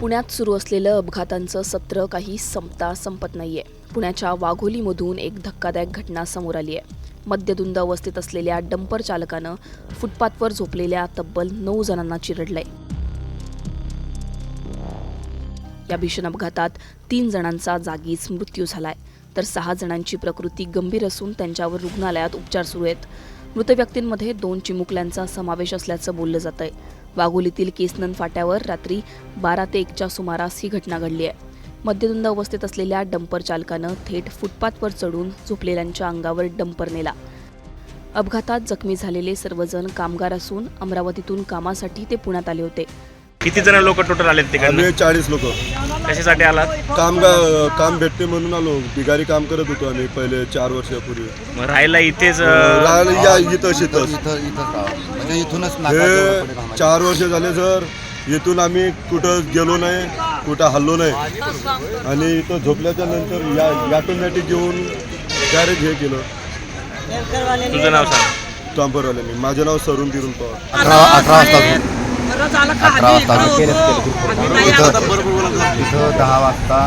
पुण्यात सुरू असलेलं अपघातांचं सत्र काही संपता संपत नाहीये. पुण्याच्या वाघोलीमधून एक धक्कादायक घटना समोर आली आहे. मद्यधुंद अवस्थेत असलेल्या डंपर चालकानं फुटपाथवर झोपलेल्या तब्बल नऊ जणांना चिरडलंय. या भीषण अपघातात तीन जणांचा जागीच मृत्यू झालाय. तर सहा जणांची प्रकृती गंभीर असून त्यांच्यावर रुग्णालयात उपचार सुरू आहेत. मृत व्यक्तींमध्ये दोन चिमुकल्यांचा समावेश असल्याचं बोललं जात आहे वाघोलीतील केसनंद फाट्यावर रात्री बारा ते एकच्या सुमारास ही घटना घडली आहे. मद्यधुंद अवस्थेत असलेल्या डंपर चालकानं थेट फुटपाथवर चढून झोपलेल्यांच्या अंगावर डंपर नेला. अपघातात जखमी झालेले सर्वजण कामगार असून अमरावतीतून कामासाठी ते पुण्यात आले होते. किती जण लोक टोटल आम्ही चाळीस लोक. कशासाठी आलात? काम काम भेटते म्हणून आलो. बिगारी काम करत होतो आम्ही पहिले चार वर्षापूर्वी. मग राहायला इथेच अं, राहिलं या इथं शेतच इथं इथं राहावं. म्हणजे इथूनच नाका जवळ हे आम्हाला. चार वर्ष झाले सर. इथून आम्ही कुठं गेलो नाही कुठं हल्लो नाही. आणि इथं झोपल्याच्या नंतर या ऑटोमॅटिक घेऊन डायरेक्ट हे केलं. तुझं नाव सांग. चांपरवाल्याने माझं नाव सरून तिरून पवार. अकरा अकरा वाजता. अकरा वाजता. इथं इथं दहा वाजता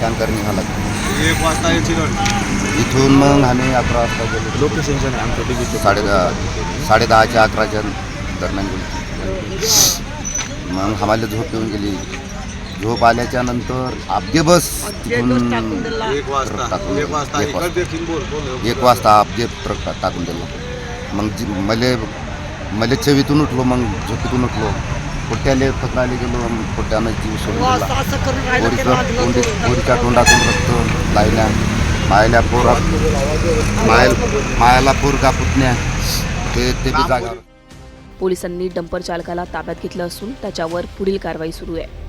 टँकर निघाला. एक वाजता इथून मग आम्ही अकरा वाजता गेलो. लोकेशनच्या साडे दहा साडे दहाच्या अकराच्या दरम्यान गेलो. मग आम्हाला झोप येऊन गेली. झोप आल्याच्यानंतर अपगे बस तिथून एक वाजता टाकून एक वाजता अपघे ट्रक टाकून दिला. मग जी मले मले चवीतून उठलो मग झोपेतून उठलो. पोट्याले पकडायला गेलो मग पोट्यानं जीव सोडून पोरीच्या तोंडातून रक्त लायल्या. मायल्या पोरा मायल मायाला पोर का पुतण्या ते ते बी जागावर. पोलिसांनी डंपर चालकाला ताब्यात घेतलं असून त्याच्यावर पुढील कारवाई सुरू आहे.